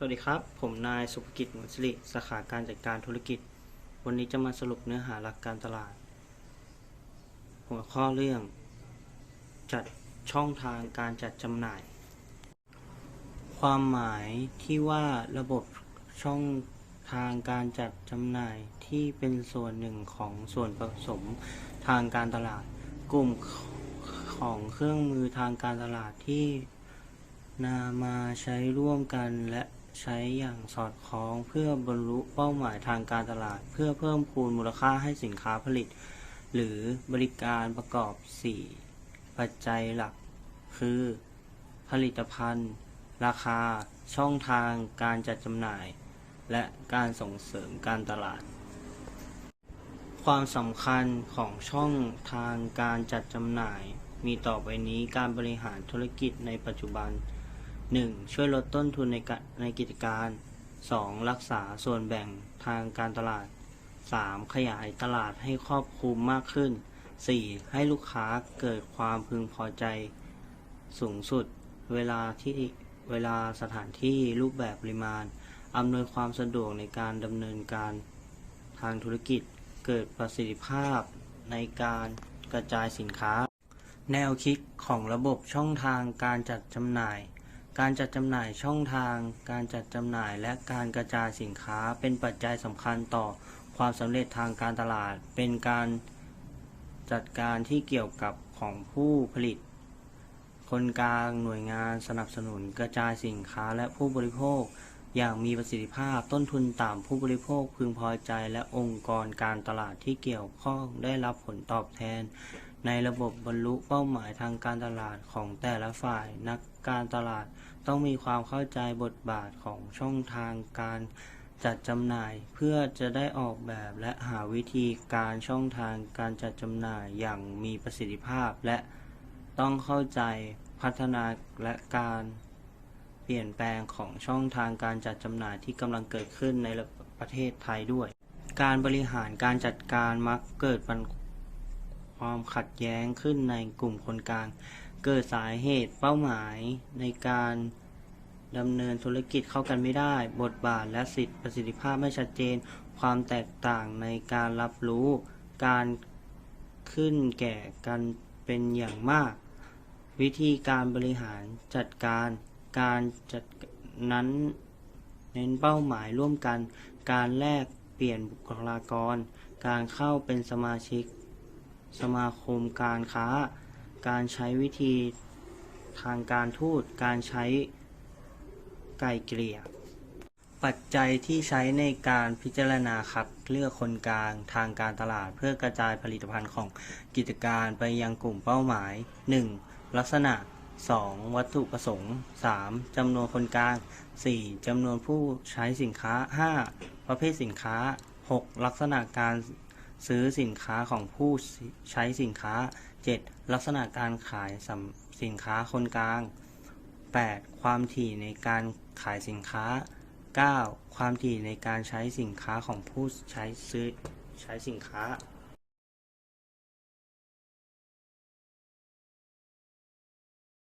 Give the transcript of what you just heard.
สวัสดีครับ ผมนายสุภกิจหมุนสิริสาขาการจัดการธุรกิจ วันนี้จะมาสรุปเนื้อหาหลักการตลาด หัวข้อเรื่อง จัดช่องทางการจัดจำหน่าย ความหมายที่ว่าระบบช่องทางการจัดจำหน่ายที่เป็นส่วนหนึ่งของส่วนผสมทางการตลาด กลุ่มของเครื่องมือทางการตลาดที่นามาใช้ร่วมกันและ ใช้อย่างสอดคล้องเพื่อบรรลุเป้าหมายทางการตลาด เพื่อเพิ่มพูนมูลค่าให้สินค้าผลิต หรือบริการประกอบ 4 ปัจจัยหลัก คือ ผลิตภัณฑ์ ราคา ช่องทางการจัดจำหน่าย และการส่งเสริมการตลาด ความสำคัญของช่องทางการจัดจำหน่าย มีต่อไปนี้การบริหารธุรกิจในปัจจุบัน 1. ช่วยลดต้นทุนในกะในกิจการ 2. รักษาส่วนแบ่งทางการตลาด 3. ขยายตลาดให้ครอบคลุมมากขึ้น 4. ให้ลูกค้าเกิดความพึงพอใจ สูงสุด เวลาที่เวลาสถานที่รูปแบบปริมาณอำนวยความสะดวกในการดำเนินการทางธุรกิจเกิดประสิทธิภาพในการกระจายสินค้า แนวคิดของระบบช่องทางการจัดจำหน่าย การจัดจำหน่ายช่องทาง การจัดจำหน่ายและการกระจายสินค้าเป็นปัจจัยสำคัญต่อความสำเร็จทางการตลาด เป็นการจัดการที่เกี่ยวกับของผู้ผลิต คนกลางหน่วยงานสนับสนุนกระจายสินค้าและผู้บริโภค อย่างมีประสิทธิภาพต้นทุนต่ำผู้บริโภคพึงพอใจและองค์กรการตลาดที่เกี่ยวข้องได้รับผลตอบแทน ในระบบบรรลุเป้าหมายทางการตลาดของแต่ละฝ่ายนักการตลาดต้องมีความเข้าใจบทบาทของช่องทางการจัดจำหน่ายเพื่อจะได้ออกแบบและหาวิธีการช่องทางการจัดจำหน่ายอย่างมีประสิทธิภาพและต้องเข้าใจพัฒนาและการเปลี่ยนแปลงของช่องทางการจัดจำหน่ายที่กำลังเกิดขึ้นในประเทศไทยด้วย การบริหารการจัดการมักเกิดปัญ ความขัดแย้งขึ้นในกลุ่มคนกลาง เกิดสาเหตุเป้าหมายในการดำเนินธุรกิจเข้ากันไม่ได้ บทบาทและสิทธิประสิทธิภาพไม่ชัดเจน ความแตกต่างในการรับรู้ การขึ้นแก่กันเป็นอย่างมาก วิธีการบริหารจัดการ การจัดนั้นเน้นเป้าหมายร่วมกัน การแลกเปลี่ยนบุคลากร การเข้าเป็นสมาชิก สมาคมการค้า การใช้วิธีทางการทูต การใช้ไกลเกลี่ย ปัจจัยที่ใช้ในการพิจารณาคัดเลือกคนกลางทางการตลาด เพื่อกระจายผลิตภัณฑ์ของกิจการไปยังกลุ่มเป้าหมาย 1. ลักษณะ 2. วัตถุประสงค์ 3. จำนวนคนกลาง 4. จำนวนผู้ใช้สินค้า 5. ประเภทสินค้า 6. ลักษณะการ ซื้อสินค้าของผู้ใช้สินค้า 7. ลักษณะการขายส,สินค้าคนกลาง 8. ความถี่ในการขายสินค้า 9. ความถี่ในการใช้สินค้าของผู้ใช้ซื้อใช้สินค้า